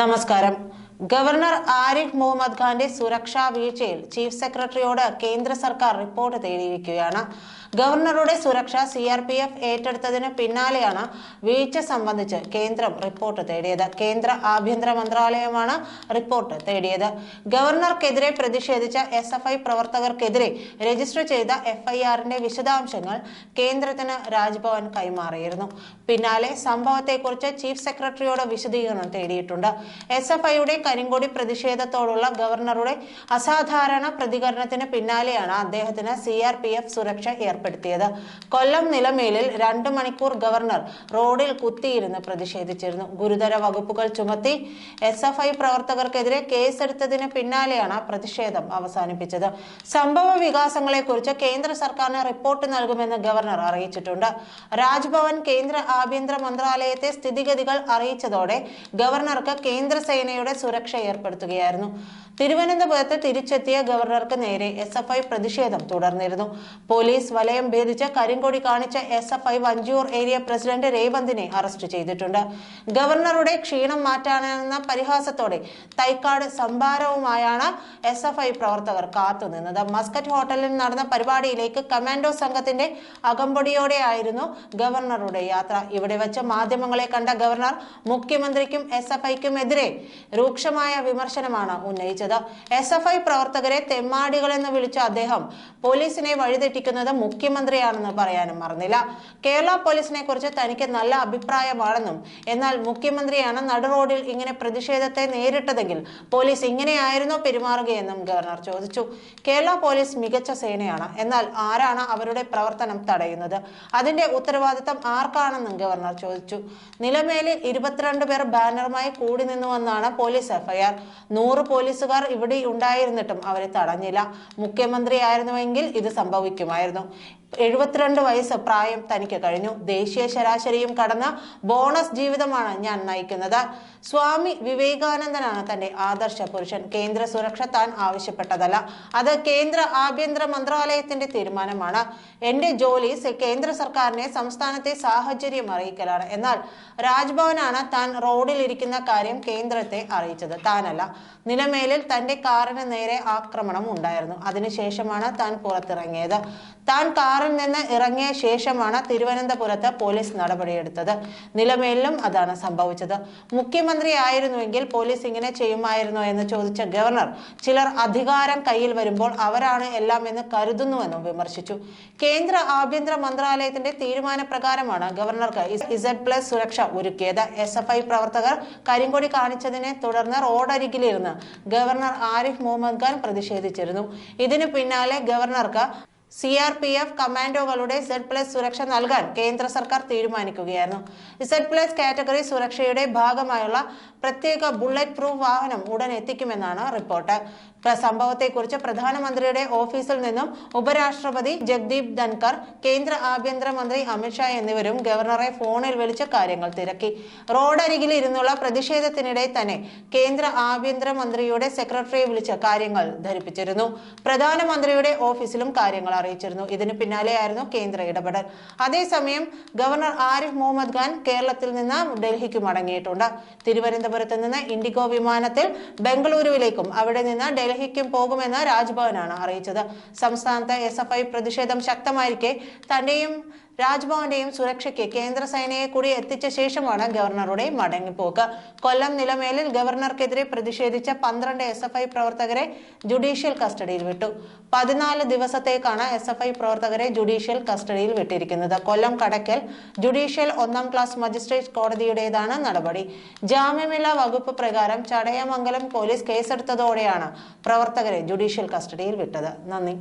നമസ്കാരം. ഗവർണർ ആരിഫ് മുഹമ്മദ് ഖാന്റെ സുരക്ഷാ വീഴ്ചയിൽ ചീഫ് സെക്രട്ടറിയോട് കേന്ദ്ര സർക്കാർ റിപ്പോർട്ട് തേടിയിരിക്കുകയാണ്. ഗവർണറുടെ സുരക്ഷ സി ആർ പി എഫ് ഏറ്റെടുത്തതിന് പിന്നാലെയാണ് വീഴ്ച സംബന്ധിച്ച് കേന്ദ്രം റിപ്പോർട്ട് തേടിയത്. കേന്ദ്ര ആഭ്യന്തര മന്ത്രാലയമാണ് റിപ്പോർട്ട് തേടിയത്. ഗവർണർക്കെതിരെ പ്രതിഷേധിച്ച എസ് എഫ് ഐ പ്രവർത്തകർക്കെതിരെ രജിസ്റ്റർ ചെയ്ത എഫ് ഐ ആറിന്റെ വിശദാംശങ്ങൾ കേന്ദ്രത്തിന് രാജ്ഭവൻ കൈമാറിയിരുന്നു. പിന്നാലെ സംഭവത്തെക്കുറിച്ച് ചീഫ് സെക്രട്ടറിയോട് വിശദീകരണം തേടിയിട്ടുണ്ട്. എസ് എഫ് ഐയുടെ കരിങ്കൊടി പ്രതിഷേധത്തോടുള്ള ഗവർണറുടെ അസാധാരണ പ്രതികരണത്തിന് പിന്നാലെയാണ് അദ്ദേഹത്തിന് സി ആർ പി എഫ് സുരക്ഷ ഏർപ്പെടുത്തിയത്. കൊല്ലം നിലമേലിൽ രണ്ടു മണിക്കൂർ ഗവർണർ റോഡിൽ കുത്തിയിരുന്ന് പ്രതിഷേധിച്ചിരുന്നു. ഗുരുതര വകുപ്പുകൾ ചുമത്തി എസ് എഫ് ഐ പ്രവർത്തകർക്കെതിരെ കേസെടുത്തതിന് പിന്നാലെയാണ് പ്രതിഷേധം അവസാനിപ്പിച്ചത്. സംഭവ വികാസങ്ങളെക്കുറിച്ച് കേന്ദ്ര സർക്കാരിന് റിപ്പോർട്ട് നൽകുമെന്ന് ഗവർണർ അറിയിച്ചിട്ടുണ്ട്. രാജ്ഭവൻ കേന്ദ്ര ആഭ്യന്തര മന്ത്രാലയത്തെ സ്ഥിതിഗതികൾ അറിയിച്ചതോടെ ഗവർണർക്ക് കേന്ദ്ര സേനയുടെ സുരക്ഷ ഏർപ്പെടുത്തുകയായിരുന്നു. തിരുവനന്തപുരത്ത് തിരിച്ചെത്തിയ ഗവർണർക്ക് നേരെ എസ് എഫ് ഐ പ്രതിഷേധം തുടർന്നിരുന്നു. പോലീസ് വലയം ഭേദിച്ച് കരിങ്കൊടി കാണിച്ച S F I Vanchiyoor area president രേവന്തിനെ arrest ചെയ്തിട്ടുണ്ട്. ഗവർണറുടെ ക്ഷീണം മാറ്റാനെന്ന പരിഹാസത്തോടെ തൈക്കാട് സംഭാരവുമായാണ് എസ് എഫ് ഐ പ്രവർത്തകർ കാത്തുനിന്നത്. മസ്കറ്റ് ഹോട്ടലിൽ നടന്ന പരിപാടിയിലേക്ക് കമാൻഡോ സംഘത്തിന്റെ അകമ്പടിയോടെയായിരുന്നു ഗവർണറുടെ യാത്ര. ഇവിടെ വെച്ച് മാധ്യമങ്ങളെ കണ്ട ഗവർണർ മുഖ്യമന്ത്രിക്കും എസ് എഫ് ഐക്കുമെതിരെ രൂക്ഷമായ വിമർശനമാണ് ഉന്നയിച്ചത്. എസ് എഫ് ഐ പ്രവർത്തകരെ തെമ്മാടികളെന്ന് വിളിച്ച അദ്ദേഹം പോലീസിനെ വഴിതെറ്റിക്കുന്നത് മുഖ്യമന്ത്രിയാണെന്ന് പറയാനും മറന്നില്ല. കേരള പോലീസിനെ കുറിച്ച് തനിക്ക് നല്ല അഭിപ്രായമാണെന്നും എന്നാൽ മുഖ്യമന്ത്രിയാണ് നടുറോഡിൽ ഇങ്ങനെ പ്രതിഷേധത്തെ നേരിട്ടതെങ്കിൽ പോലീസ് ഇങ്ങനെയായിരുന്നോ പെരുമാറുകയെന്നും ഗവർണർ ചോദിച്ചു. കേരള പോലീസ് മികച്ച സേനയാണ്. എന്നാൽ ആരാണ് അവരുടെ പ്രവർത്തനം തടയുന്നത്? അതിന്റെ ഉത്തരവാദിത്തം ആർക്കാണെന്നും ഗവർണർ ചോദിച്ചു. നിലമേലിൽ ഇരുപത്തിരണ്ട് പേർ ബാനറുമായി കൂടി നിന്നുവെന്നാണ് പോലീസ് എഫ്ഐആർ. നൂറ് പോലീസുകാർ ഇവിടെ ഉണ്ടായിരുന്നിട്ടും അവരെ തടഞ്ഞില്ല. മുഖ്യമന്ത്രിയായിരുന്നുവെങ്കിൽ ഇത് സംഭവിക്കുമായിരുന്നു. എഴുപത്തിരണ്ട് വയസ്സ് പ്രായം തനിക്ക് കഴിഞ്ഞു. ദേശീയ ശരാശരിയും കടന്ന ബോണസ് ജീവിതമാണ് ഞാൻ നയിക്കുന്നത്. സ്വാമി വിവേകാനന്ദനാണ് തന്റെ ആദർശ പുരുഷൻ. കേന്ദ്ര സുരക്ഷ താൻ ആവശ്യപ്പെട്ടതല്ല. അത് കേന്ദ്ര ആഭ്യന്തര മന്ത്രാലയത്തിന്റെ തീരുമാനമാണ്. എന്റെ ജോലി കേന്ദ്ര സർക്കാരിനെ സംസ്ഥാനത്തെ സാഹചര്യം അറിയിക്കലാണ്. എന്നാൽ രാജ്ഭവനാണ് താൻ റോഡിൽ ഇരിക്കുന്ന കാര്യം കേന്ദ്രത്തെ അറിയിച്ചത്. താനല്ല. നിലമേലിൽ തന്റെ കാറിന് നേരെ ആക്രമണം ഉണ്ടായിരുന്നു. അതിനുശേഷമാണ് താൻ പുറത്തിറങ്ങിയത്. താൻ കാറിൽ നിന്ന് ഇറങ്ങിയ ശേഷമാണ് തിരുവനന്തപുരത്ത് പോലീസ് നടപടിയെടുത്തത്. നിലമേലിലും അതാണ് സംഭവിച്ചത്. മുഖ്യമന്ത്രി ആയിരുന്നുവെങ്കിൽ പോലീസ് ഇങ്ങനെ ചെയ്യുമായിരുന്നോ എന്ന് ചോദിച്ച ഗവർണർ ചിലർ അധികാരം കയ്യിൽ വരുമ്പോൾ അവരാണ് എല്ലാം എന്ന് കരുതുന്നുവെന്നും വിമർശിച്ചു. കേന്ദ്ര ആഭ്യന്തര മന്ത്രാലയത്തിന്റെ തീരുമാനപ്രകാരമാണ് ഗവർണർക്ക് ഇസഡ് പ്ലസ് സുരക്ഷ ഒരുക്കിയത്. എസ് എഫ് ഐ പ്രവർത്തകർ കരിങ്കൊടി കാണിച്ചതിനെ തുടർന്ന് റോഡരികിലിരുന്ന് ഗവർണർ ആരിഫ് മുഹമ്മദ് ഖാൻ പ്രതിഷേധിച്ചിരുന്നു. ഇതിനു പിന്നാലെ ഗവർണർക്ക് സി ആർ പി എഫ് കമാൻഡോകളുടെ സെഡ് പ്ലസ് സുരക്ഷ നൽകാൻ കേന്ദ്ര സർക്കാർ തീരുമാനിക്കുകയായിരുന്നു. സെഡ് പ്ലസ് കാറ്റഗറി സുരക്ഷയുടെ ഭാഗമായുള്ള പ്രത്യേക ബുള്ളറ്റ് പ്രൂഫ് വാഹനം ഉടൻ എത്തിക്കുമെന്നാണ് റിപ്പോർട്ട്. സംഭവത്തെക്കുറിച്ച് പ്രധാനമന്ത്രിയുടെ ഓഫീസിൽ നിന്നും ഉപരാഷ്ട്രപതി ജഗ്ദീപ് ധൻകർ കേന്ദ്ര ആഭ്യന്തരമന്ത്രി അമിത്ഷാ എന്നിവരും ഗവർണറെ ഫോണിൽ വിളിച്ച് കാര്യങ്ങൾ തിരക്കി. റോഡരികിൽ ഇരുന്നുള്ള പ്രതിഷേധത്തിനിടെ തന്നെ കേന്ദ്ര ആഭ്യന്തരമന്ത്രിയുടെ സെക്രട്ടറിയെ വിളിച്ച് കാര്യങ്ങൾ ധരിപ്പിച്ചിരുന്നു. പ്രധാനമന്ത്രിയുടെ ഓഫീസിലും കാര്യങ്ങൾ അറിയിച്ചിരുന്നു. ഇതിന് പിന്നാലെയായിരുന്നു കേന്ദ്ര ഇടപെടൽ. അതേസമയം ഗവർണർ ആരിഫ് മുഹമ്മദ് ഖാൻ കേരളത്തിൽ നിന്ന് ഡൽഹിക്ക് മടങ്ങിയിട്ടുണ്ട്. തിരുവനന്തപുരത്ത് നിന്ന് ഇൻഡിഗോ വിമാനത്തിൽ ബംഗളൂരുവിലേക്കും അവിടെ നിന്ന് ഡൽഹിക്കും പോകുമെന്ന് രാജ്ഭവനാണ് അറിയിച്ചത്. സംസ്ഥാനത്ത് എസ് പ്രതിഷേധം ശക്തമായിരിക്കെ തന്റെയും രാജ്ഭവന്റെയും സുരക്ഷയ്ക്ക് കേന്ദ്ര സേനയെ കൂടി എത്തിച്ച ശേഷമാണ് ഗവർണറുടെ മടങ്ങിപ്പോക്ക്. കൊല്ലം നിലമേലിൽ ഗവർണർക്കെതിരെ പ്രതിഷേധിച്ച പന്ത്രണ്ട് എസ് എഫ് ഐ പ്രവർത്തകരെ ജുഡീഷ്യൽ കസ്റ്റഡിയിൽ വിട്ടു. പതിനാല് ദിവസത്തേക്കാണ് എസ് എഫ് ഐ പ്രവർത്തകരെ ജുഡീഷ്യൽ കസ്റ്റഡിയിൽ വിട്ടിരിക്കുന്നത്. കൊല്ലം കടക്കൽ ജുഡീഷ്യൽ ഒന്നാം ക്ലാസ് മജിസ്ട്രേറ്റ് കോടതിയുടേതാണ് നടപടി. ജാമ്യമില്ലാ വകുപ്പ് പ്രകാരം ചടയമംഗലം പോലീസ് കേസെടുത്തതോടെയാണ് പ്രവർത്തകരെ ജുഡീഷ്യൽ കസ്റ്റഡിയിൽ വിട്ടത്. നന്ദി.